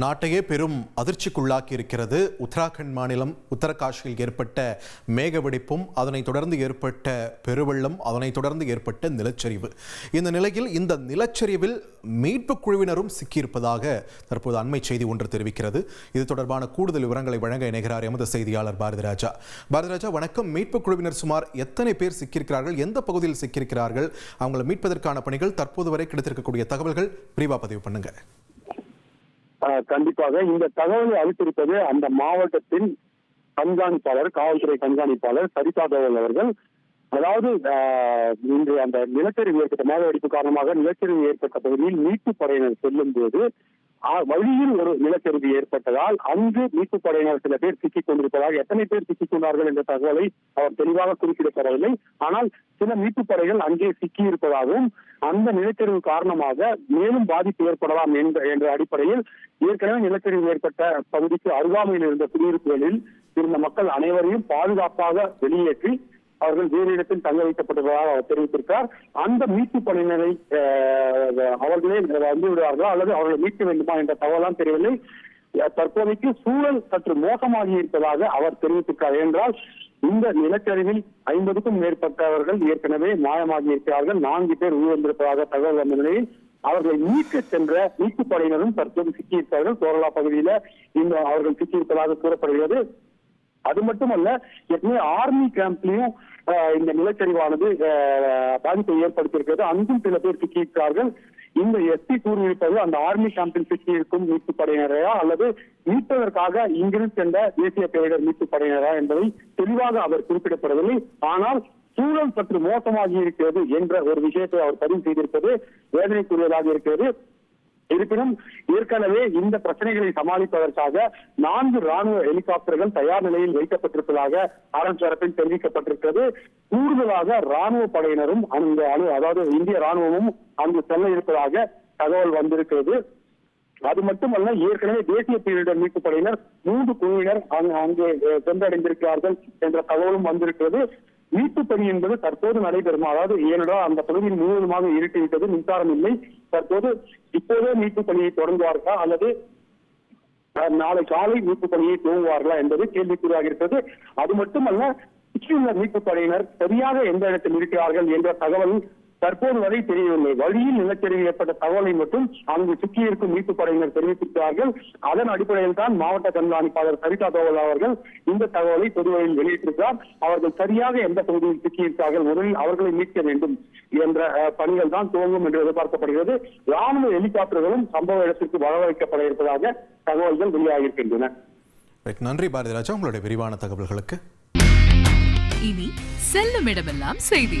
நாட்டையே பெரும் அதிர்ச்சிக்குள்ளாக்கி இருக்கிறது உத்தராகண்ட் மாநிலம் உத்தரகாஷியில் ஏற்பட்ட மேகவெடிப்பும் அதனைத் தொடர்ந்து ஏற்பட்ட பெருவெள்ளம் அதனைத் தொடர்ந்து ஏற்பட்ட நிலச்சரிவு. இந்த நிலையில் இந்த நிலச்சரிவில் மீட்புக் குழுவினரும் சிக்கியிருப்பதாக தற்போது அண்மை செய்தி ஒன்று தெரிவிக்கிறது. இது தொடர்பான கூடுதல் விவரங்களை வழங்க இணைகிறார் எமது செய்தியாளர் பாரதிராஜா. பாரதிராஜா வணக்கம். மீட்புக் குழுவினர் சுமார் எத்தனை பேர் சிக்கியிருக்கிறார்கள்? எந்த பகுதியில் சிக்கியிருக்கிறார்கள்? அவங்களை மீட்பதற்கான பணிகள் தற்போது வரை கிடைத்திருக்கக்கூடிய தகவல்கள் பிரிவா பதிவு பண்ணுங்கள் கண்டிப்பாக இந்த தகவலை அளித்திருப்பது அந்த மாவட்டத்தின் கண்காணிப்பாளர் காவல்துறை கண்காணிப்பாளர் சரிதா அவர்கள். அதாவது ஆஹ், இன்று அந்த நிலச்சரிவு ஏற்பட்ட மேக வெடிப்பு காரணமாக நிலச்சரிவு ஏற்பட்ட பகுதியில் மீட்பு படையினர் செல்லும் போது வழியில் ஒரு நிலச்சரிவு ஏற்பட்டதால் அங்கு மீட்பு படையினர் சில பேர் சிக்கிக் கொண்டிருப்பதாக எத்தனை பேர் சிக்கிக் கொண்டார்கள் என்ற தகவலை அவர் தெளிவாக குறிப்பிடப்படவில்லை. ஆனால் சில மீட்பு படைகள் அங்கே சிக்கியிருப்பதாகவும் அந்த நிலச்சரிவு காரணமாக மேலும் பாதிப்பு ஏற்படலாம் என்ற என்ற அடிப்படையில் ஏற்கனவே நிலச்சரிவு ஏற்பட்ட பகுதிக்கு அருகாமையில் இருந்த குடியிருப்புகளில் இருந்த மக்கள் அனைவரையும் பாதுகாப்பாக வெளியேற்றி அவர்கள் வேறு இடத்தில் தங்க வைக்கப்பட்டுள்ளதாக அவர் தெரிவித்திருக்கார் அந்த மீட்பு பணியினரை அவர்களே வந்து விடுவார்களா அல்லது அவர்களை மீட்க வேண்டுமா என்ற தகவலாம் தெரியவில்லை. தற்போதைக்கு சூழல் சற்று மோசமாகி இருப்பதாக அவர் தெரிவித்திருக்கார் என்றால் இந்த நிலச்சரிவில் ஐம்பதுக்கும் மேற்பட்டவர்கள் ஏற்கனவே மாயமாகி இருக்கிறார்கள். நான்கு பேர் உயிரிழந்திருப்பதாக தகவல் வந்த நிலையில் அவர்களை மீட்க சென்ற மீட்பு படையினரும் தற்போது சிக்கியிருப்பார்கள் கோரலா பகுதியில இந்த அவர்கள் சிக்கியிருப்பதாக கூறப்படுகிறது. அது மட்டுமல்ல ஏற்கனவே ஆர்மி கேம்ப்லயும் இந்த நிலச்சரிவானது பாதிப்பை ஏற்படுத்தியிருக்கிறது. அங்கும் சில பேர் சிக்கியிருக்கிறார்கள். இந்த எஸ்பி கூறியிருப்பது அந்த ஆர்மி கேம்பில் சிக்கியிருக்கும் மீட்பு படையினரையா அல்லது மீட்பதற்காக இங்கிருந்து சென்ற தேசிய பேரிடர் மீட்பு படையினரா என்பதை தெளிவாக அவர் குறிப்பிடப்படவில்லை. ஆனால் சூழல் சற்று மோசமாகி இருக்கிறது என்ற ஒரு விஷயத்தை அவர் பதிவு செய்திருப்பது வேதனைக்குரியதாக இருக்கிறது. இருப்பினும் ஏற்கனவே இந்த பிரச்சனைகளை சமாளிப்பதற்காக நான்கு ராணுவ ஹெலிகாப்டர்கள் தயார் நிலையில் வைக்கப்பட்டிருப்பதாக அரண் தரப்பில் தெரிவிக்கப்பட்டிருக்கிறது. கூடுதலாக ராணுவ படையினரும் அந்த அணு அதாவது இந்திய ராணுவமும் அங்கு செல்ல இருப்பதாக தகவல் வந்திருக்கிறது. அது மட்டுமல்ல ஏற்கனவே தேசிய பேரிடர் மீட்பு படையினர் மூன்று குழுவினர் அங்கு- அங்கே சென்றடைந்திருக்கிறார்கள் என்ற தகவலும் வந்திருக்கிறது. மீட்பு பணி என்பது தற்போது நடைபெறும் அதாவது ஏனென்றால் அந்த பகுதியில் முழுவதுமாக இருட்டிவிட்டது மின்சாரம் இல்லை. தற்போது இப்போதே மீட்பு பணியை தொடங்குவார்களா அல்லது நாளை காலை மீட்பு பணியை துவங்குவார்களா என்பது கேள்விக்குறியாக இருக்கிறது. அது மட்டுமல்ல சுற்றியுள்ள மீட்பு படையினர் சரியாக எந்த இடத்தில் இருக்கிறார்கள் என்ற தகவல் தற்போது வரை தெரியவில்லை. வழியில் நிலச்சரிவு ஏற்பட்ட தகவலை மட்டும் அங்கு சிக்கியிருக்கும் மீட்பு படையினர் தெரிவித்திருக்கிறார்கள். அதன் அடிப்படையில் தான் மாவட்ட கண்காணிப்பாளர் சரிதா தோவல் அவர்கள் இந்த தகவலை பொதுவெளியில் வெளியிட்டிருக்கிறார். அவர்கள் சரியாக எந்த பகுதியில் சிக்கியிருக்கிறார்கள் முதலில் அவர்களை மீட்க வேண்டும் என்ற பணிகள் தான் துவங்கும் என்று எதிர்பார்க்கப்படுகிறது. ராணுவ ஹெலிகாப்டர்களும் சம்பவ இடத்திற்கு வரவழைக்கப்பட இருப்பதாக தகவல்கள் வெளியாகியிருக்கின்றன. நன்றி பாரதிராஜா. உங்களுடைய விரிவான தகவல்களுக்கு. இனி செல்லும் இடமெல்லாம் செய்தி.